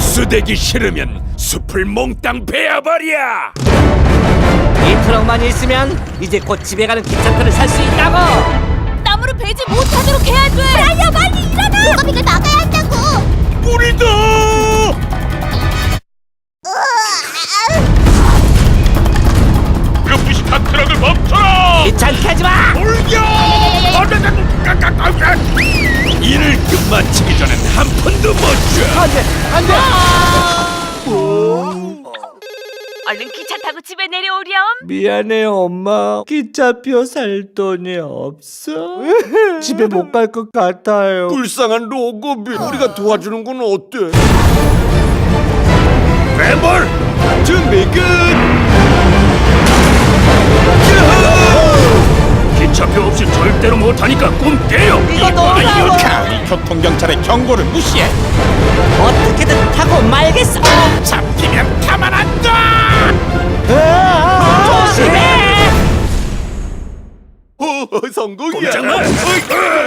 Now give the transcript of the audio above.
복수되기 싫으면 숲을 몽땅 베어버려! 이 트럭만 있으면 이제 곧 집에 가는 기차표를 살 수 있다고. 나무를 베지 못하도록 해야 돼. 라이야 빨리 일어나. 너가 이걸 막아야 한다고. 우리도! 그 무식한 트럭을 멈춰라! 귀찮게 하지 마. 마치기 전엔 한 푼도 못 줘! 안돼 안돼. 얼른 기차 타고 집에 내려오렴. 미안해요 엄마. 기차표 살 돈이 없어. 집에 못 갈 것 같아요. 불쌍한 로고비 우리가 도와주는 건 어때? 뱀볼! 준비 끝! 기차표 없이 절대로 못하니까 꿈 깨요! 이거 너무하고. 교통경찰의 경고를 무시해! 어떻게든 타고 말겠어. 잡히면 가만 안 둬! 조심해. 오, 성공이야! 꼼짝마!